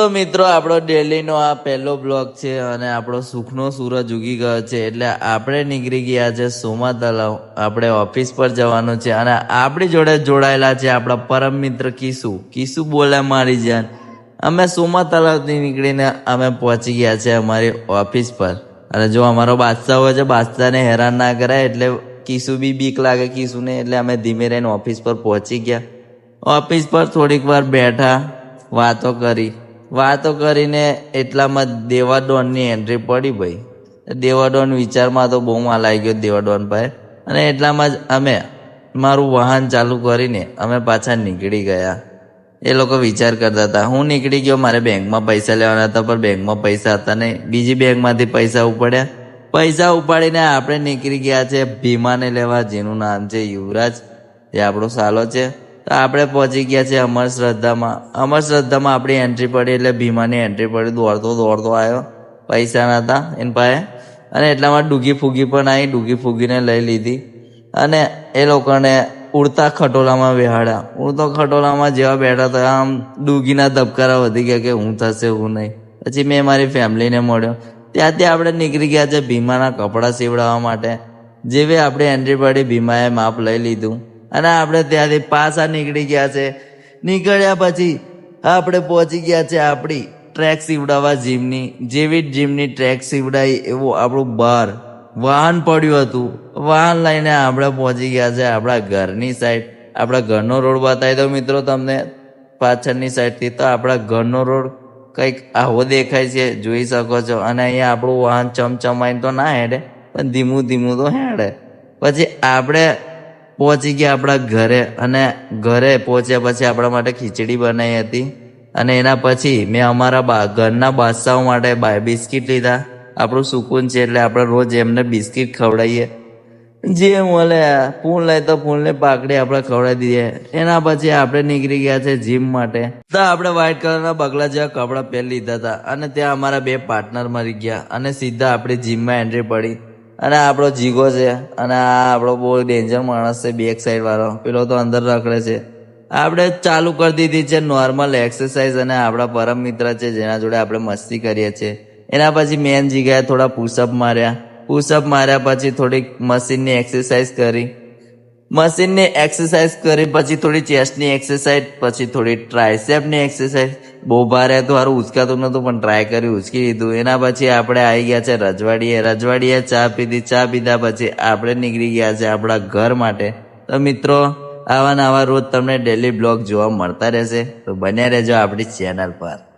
તો મિત્રો, આપણો ડેલીનો આ પહેલો બ્લોગ છે અને આપણો સુખનો સૂરજ ઉગી ગયો છે. એટલે આપણે નીકળી ગયા છે સોમા તલાવ આપણે ઓફિસ પર જવાનું છે અને આપણી જોડે જોડાયેલા છે આપણા પરમ મિત્ર કિસુ. કિસુ, બોલે મારી જાન. અમે સોમા તલાવથી નીકળીને અમે પહોંચી ગયા છે અમારી ઓફિસ પર. અને જો અમારો બાદશાહ હોય છે, બાદશાહને હેરાન ના કરાય એટલે કિસુ બી બીક લાગે કિસુને, એટલે અમે ધીમે રહીને ઓફિસ પર પહોંચી ગયા. ઓફિસ પર થોડીક વાર બેઠા, વાતો કરી. વાતો કરીને એટલામાં દેવાડોનની એન્ટ્રી પડી ભાઈ. દેવાડોન વિચારમાં તો બહુ માલ આવી ગયો દેવાડોન ભાઈ અને એટલામાં જ અમે, મારું વાહન ચાલુ કરીને અમે પાછા નીકળી ગયા. એ લોકો વિચાર કરતા હતા, હું નીકળી ગયો, મારે બેંકમાં પૈસા લેવાના હતા, પણ બેંકમાં પૈસા હતા નહીં. બીજી બેંકમાંથી પૈસા ઉપાડ્યા. પૈસા ઉપાડીને આપણે નીકળી ગયા છે ભીમાને લેવા, જેનું નામ છે યુવરાજ. જે આપણો સાલો છે. આપણે પહોંચી ગયા છે અમર શ્રદ્ધામાં. અમર શ્રદ્ધામાં આપણી એન્ટ્રી પડી એટલે ભીમાની એન્ટ્રી પડી. દોડતો દોડતો આવ્યો. પૈસા નહોતા એની પાસે અને એટલામાં ડૂગી ફૂગી પણ આવી ડૂગી ફૂગીને લઈ લીધી. અને એ લોકોને ઉડતા ખટોલામાં બેહાડ્યા. ઉડતો ખટોલામાં જેવા બેઠા હતા, આમ ડૂગીના ધબકારા વધી ગયા કે હું થશે, હું નહીં. પછી મેં મારી ફેમિલીને મળ્યો. ત્યાંથી આપણે નીકળી ગયા છે ભીમાના કપડાં સીવડાવવા માટે. જેવી આપણે એન્ટ્રી પડી, ભીમાએ માપ લઈ લીધું. અને આપણે ત્યાંથી પાછા નીકળી ગયા છે. નીકળ્યા પછી આપણે પહોંચી ગયા છે આપણી ટ્રેક સીવડાવવા જીમની, જેવી જ જીમની ટ્રેક સીવડાવી એવું આપણું બહાર વાહન પડ્યું હતું. વાહન લઈને આપણે પહોંચી ગયા છે આપણા ઘરની સાઈડ આપણા ઘરનો રોડ બતાવી દો મિત્રો તમને. પાછળની સાઈડથી તો આપણા ઘરનો રોડ કંઈક આવો દેખાય છે, જોઈ શકો છો. અને અહીંયા આપણું વાહન ચમચમાઈને તો ના હેડે, પણ ધીમું ધીમું તો હેડે. પછી આપણે પહોંચી ગયા આપણા ઘરે અને ઘરે પહોંચ્યા પછી આપણા માટે ખીચડી બનાવી હતી. અને એના પછી મેં અમારા ઘરના બાદશાહો માટે બિસ્કિટ લીધા. આપણું સુકૂન છે એટલે આપણે રોજ એમને બિસ્કિટ ખવડાવીએ. જે મળે, ફૂલ લઈ તો ફૂલને પાકડી આપણે ખવડાવી દઈએ. એના પછી આપણે નીકળી ગયા છે જીમ માટે. તો આપણે વ્હાઈટ કલરના બગલા જેવા કપડાં પહેરી લીધા હતા. અને ત્યાં અમારા બે પાર્ટનર મરી ગયા. અને સીધા આપણી જીમમાં એન્ટ્રી પડી. અને આપણો જીગો છે, અને આ આપણો બહુ ડેન્જર માણસ છે, બેક સાઈડ વાળો. પેલો તો અંદર રખડે છે. આપણે ચાલુ કરી દીધી છે નોર્મલ એક્સરસાઇઝ અને આપણા પરમ મિત્ર છે, જેના જોડે આપણે મસ્તી કરીએ છીએ. એના પછી મેન જીગાએ થોડા પુશઅપ માર્યા. પુશઅપ માર્યા પછી થોડીક મશીનની એક્સરસાઇઝ કરી. મશીનની એક્સરસાઇઝ કરી, પછી થોડી ચેસ્ટની એક્સરસાઇઝ પછી થોડી ટ્રાયસેપની એક્સરસાઇઝ બહુ ભારે હતું સારું ઉચકાતું નહોતું, પણ ટ્રાય કરી, ઉચકી લીધું. એના પછી આપણે આવી ગયા છે રજવાડીએ. રજવાડીએ ચા પીધી. ચા પીધા પછી આપણે નીકળી ગયા છે આપણા ઘર માટે. તો મિત્રો, આવા નવા રોજ તમને ડેલી બ્લોગ જોવા મળતા રહેશે. તો બન્યા રહેજો આપણી ચેનલ પર.